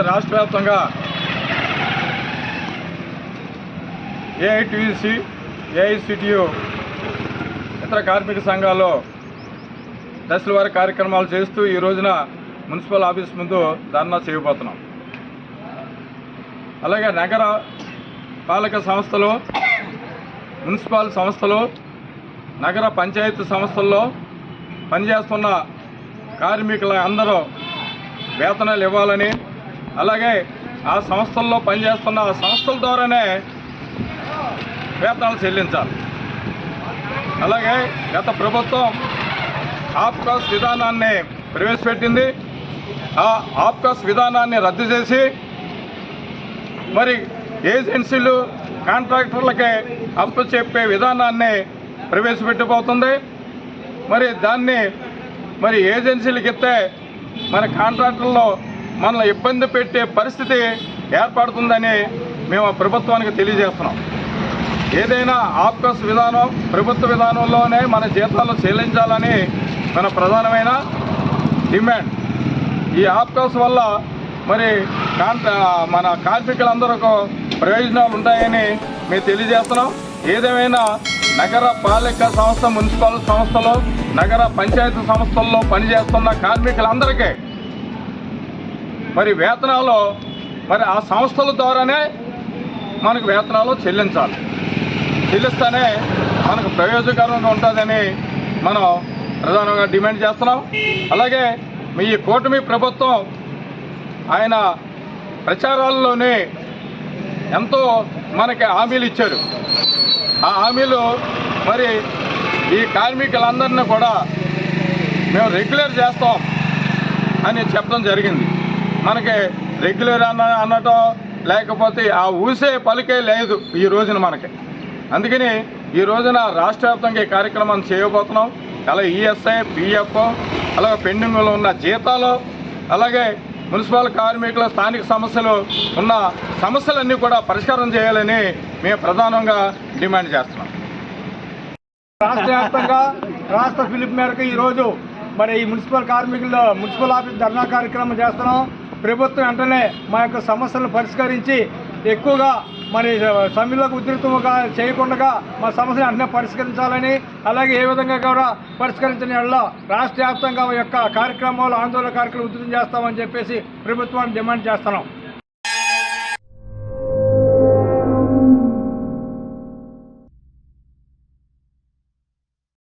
ఈరోజు రాష్ట్ర వ్యాప్తంగా ఏఐటీసీ ఏఐసిటియు ఇతర కార్మిక సంఘాల్లో దశల వారి కార్యక్రమాలు చేస్తూ ఈ రోజున మున్సిపల్ ఆఫీస్ ముందు ధర్నా చేయబోతున్నాం. అలాగే నగర పాలక సంస్థలు మున్సిపల్ సంస్థలు నగర పంచాయతీ సంస్థల్లో పనిచేస్తున్న కార్మికుల అందరూ వేతనాలు ఇవ్వాలని అలాగే ఆ సంస్థల్లో పనిచేస్తున్న ఆ సంస్థల ద్వారానే వేతనాలు చెల్లించాలి. అలాగే గత ప్రభుత్వం ఆప్కాస్ విధానాన్ని ప్రవేశపెట్టింది. ఆ ఆప్కాస్ విధానాన్ని రద్దు చేసి మరి ఏజెన్సీలు కాంట్రాక్టర్లకే అప్పు చెప్పే విధానాన్ని ప్రవేశపెట్టిపోతుంది మరి దాన్ని మరి ఏజెన్సీలకి ఇస్తే మన కాంట్రాక్టర్లో మనల్ని ఇబ్బంది పెట్టే పరిస్థితి ఏర్పడుతుందని మేము ప్రభుత్వానికి తెలియజేస్తున్నాం. ఏదైనా ఆప్కస్ విధానం ప్రభుత్వ విధానంలోనే మన జీతాలు చెల్లించాలని మన ప్రధానమైన డిమాండ్. ఈ ఆప్కస్ వల్ల మరి మన కార్మికులందరికీ ప్రయోజనాలు ఉంటాయని మేము తెలియజేస్తున్నాం. ఏదేమైనా నగర పాలక సంస్థ మున్సిపల్ సంస్థలు నగర పంచాయతీ సంస్థల్లో పనిచేస్తున్న కార్మికులందరికీ మరి వేతనాలు మరి ఆ సంస్థల ద్వారానే మనకు వేతనాలు చెల్లించాలి. చెల్లిస్తేనే మనకు ప్రయోజనకరంగా ఉంటుందని మనం ప్రధానంగా డిమాండ్ చేస్తున్నాం. అలాగే మీ కూటమి ప్రభుత్వం ఆయన ప్రచారాల్లోనే ఎంతో మనకి హామీలు ఇచ్చారు. ఆ హామీలు మరి ఈ కార్మికులందరినీ కూడా మేము రెగ్యులర్ చేస్తాం అని చెప్పడం జరిగింది. మనకి రెగ్యులర్ అన్న అనటం లేకపోతే ఆ ఊసే పలికే లేదు ఈ రోజున మనకి. అందుకని ఈ రోజున రాష్ట్ర వ్యాప్తంగా ఈ కార్యక్రమం చేయబోతున్నాం. అలాగే ఈఎస్ఐ పిఎఫ్ అలాగే పెండింగ్లో ఉన్న జీతాలు అలాగే మున్సిపల్ కార్మికుల స్థానిక సమస్యలు ఉన్న సమస్యలన్నీ కూడా పరిష్కారం చేయాలని మేము ప్రధానంగా డిమాండ్ చేస్తున్నాం. రాష్ట్ర వ్యాప్తంగా రాష్ట్ర పిలుపు మేరకు ఈరోజు మరి ఈ మున్సిపల్ కార్మికుల్లో మున్సిపల్ ఆఫీస్ ధర్నా కార్యక్రమం చేస్తున్నాం. ప్రభుత్వం వెంటనే మా యొక్క సమస్యలను పరిష్కరించి ఎక్కువగా మరి సమ్మెలకు ఉధృతంగా చేయకుండా మా సమస్యను వెంటనే పరిష్కరించాలని అలాగే ఏ విధంగా కూడా పరిష్కరించిన వల్ల రాష్ట్ర వ్యాప్తంగా యొక్క కార్యక్రమాలు ఆందోళన కార్యక్రమాలు ఉధృతం చేస్తామని చెప్పేసి ప్రభుత్వాన్ని డిమాండ్ చేస్తున్నాం.